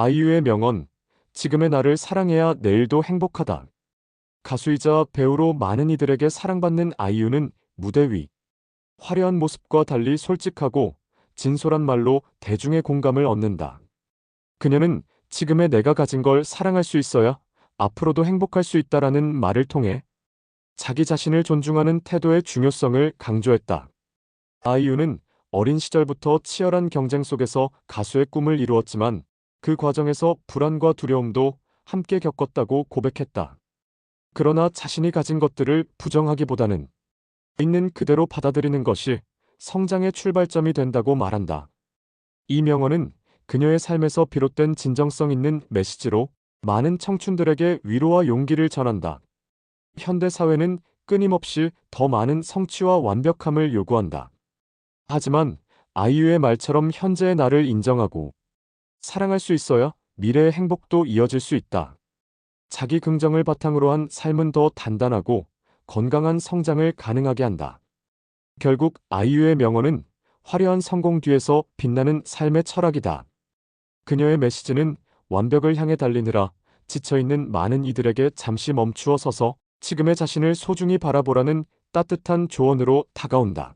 아이유의 명언, 지금의 나를 사랑해야 내일도 행복하다. 가수이자 배우로 많은 이들에게 사랑받는 아이유는 무대 위 화려한 모습과 달리 솔직하고 진솔한 말로 대중의 공감을 얻는다. 그녀는 지금의 내가 가진 걸 사랑할 수 있어야 앞으로도 행복할 수 있다라는 말을 통해 자기 자신을 존중하는 태도의 중요성을 강조했다. 아이유는 어린 시절부터 치열한 경쟁 속에서 가수의 꿈을 이루었지만 그 과정에서 불안과 두려움도 함께 겪었다고 고백했다. 그러나 자신이 가진 것들을 부정하기보다는 있는 그대로 받아들이는 것이 성장의 출발점이 된다고 말한다. 이 명언은 그녀의 삶에서 비롯된 진정성 있는 메시지로 많은 청춘들에게 위로와 용기를 전한다. 현대 사회는 끊임없이 더 많은 성취와 완벽함을 요구한다. 하지만 아이유의 말처럼 현재의 나를 인정하고 사랑할 수 있어야 미래의 행복도 이어질 수 있다. 자기 긍정을 바탕으로 한 삶은 더 단단하고 건강한 성장을 가능하게 한다. 결국 아이유의 명언은 화려한 성공 뒤에서 빛나는 삶의 철학이다. 그녀의 메시지는 완벽을 향해 달리느라 지쳐있는 많은 이들에게 잠시 멈추어 서서 지금의 자신을 소중히 바라보라는 따뜻한 조언으로 다가온다.